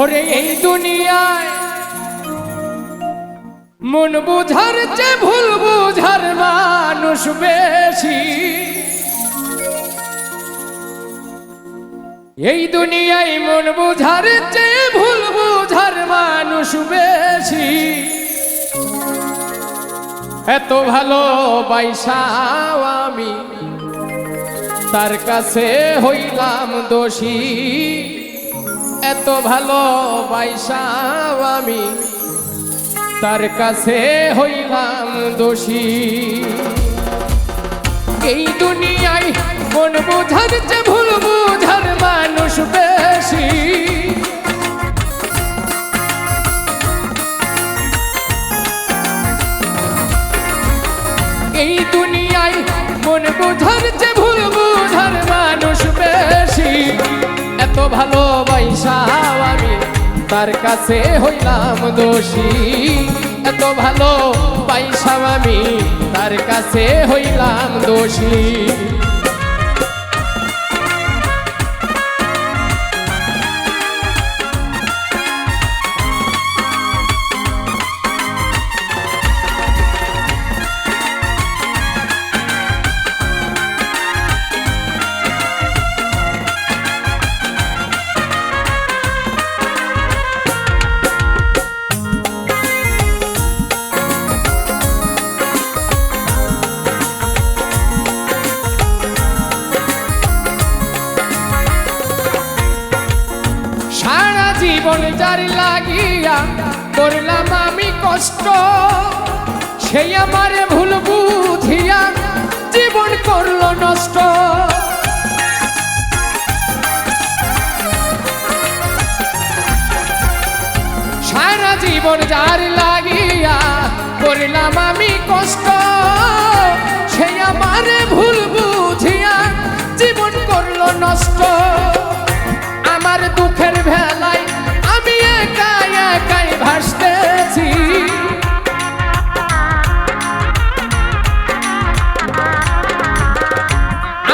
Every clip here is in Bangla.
ওরে এই দুনিয়ায় মন বুঝার চেয়ে ভুল বুঝার মানুষ বেশি। এই দুনিয়ায় মন বুঝার চেয়ে ভুল বুঝার মানুষ বেশি। এত ভালো বাইসাও আমি তার কাছে হইলাম দোষী। এত ভালো বাইসাও আমি, তার কাছে হইলাম দোষী। এই দুনিয়ায় মন বোঝার যে ভুল বুঝার ভালোবাসাও আমি তার কাছে হইলাম দোষী। এত ভালো পাইসাও আমি তার কাছে হইলাম দোষী। যার লাগিয়া করলাম আমি কষ্ট সেই আমারে ভুল বুঝিয়া জীবন করল নষ্ট। সারা জীবন যার লাগিয়া করলাম আমি কষ্ট সেই আমারে ভুল বুঝিয়া জীবন করল নষ্ট।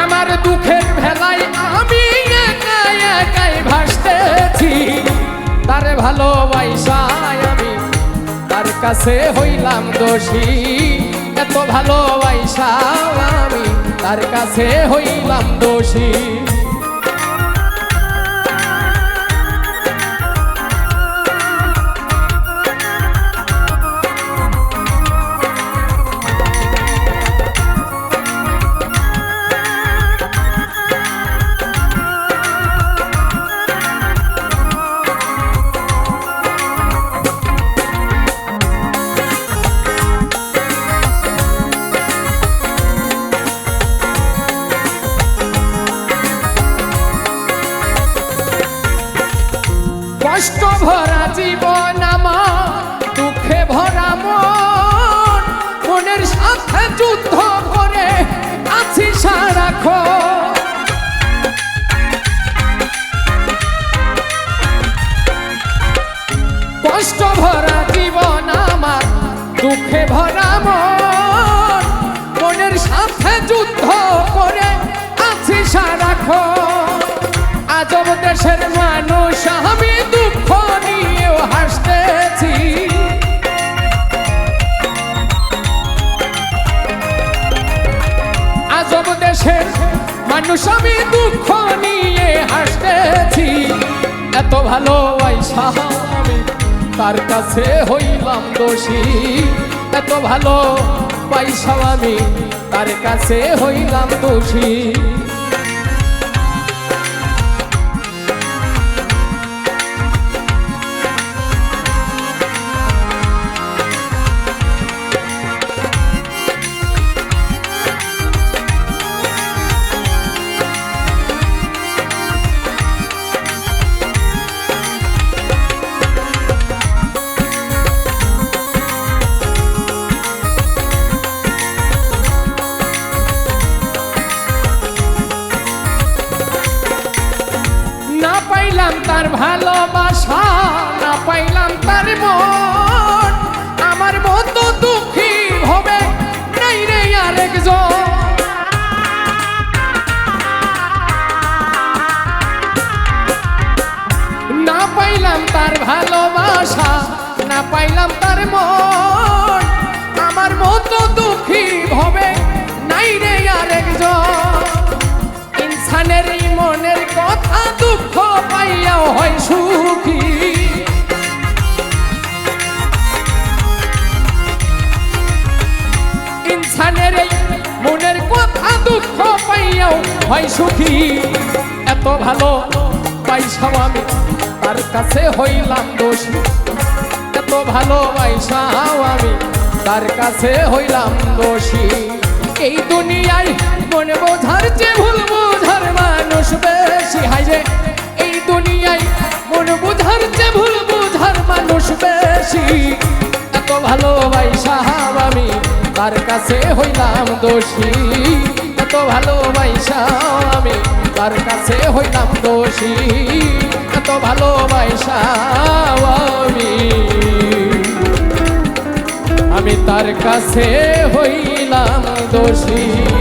আমার দুঃখের আমি একাই একাই ভাসতেছি। তার ভালোবাসায় আমি তার কাছে হইলাম দোষী। এত ভালোবাসা আমি তার কাছে হইলাম দোষী। কষ্ট ভরা জীবন আমার, দুঃখে ভরা মন। মনের সাথে যুদ্ধ করে আছি সারাক্ষণ। কষ্ট ভরা জীবন আমার, দুঃখে ভরা মন। মনের সাথে যুদ্ধ করে আছি সারাক্ষণ। আজব দেশের মানুষ, আমি তার কাছে হইলাম দোষী। এত ভালো পাইসাম আমি তার কাছে হইলাম দোষী। তার ভালোবাসা না পাইলাম তার মন। আমার মতো দুঃখী হবে, নাই রে আরেকজন। না পাইলাম তার ভালোবাসা, না পাইলাম তার মন। আমার মতো দুঃখী হবে, নাই রে আরেকজন। ইনসানের মনের কথা দুঃখ পাইয়াও হয় সুখী। ইনসানের মনের কথা দুঃখ পাইয়াও হয় সুখী। এত ভালো আমি তার কাছে হইলাম দোষী। এত ভালো পাইসাও আমি তার কাছে হইলাম দোষী। এই দুনিয়ায় মন বোঝার যে ভুল বোঝার মানুষ বেশি যে ভুল বোঝার মানুষ বেশি। এত ভালোবাইসাম আমি, তার কাছে হইলাম দোষী। এত ভালোবাইসাম আমি, তার কাছে হইলাম দোষী। এত ভালোবাইসাম আমি আমি তার কাছে হইলাম দোষী।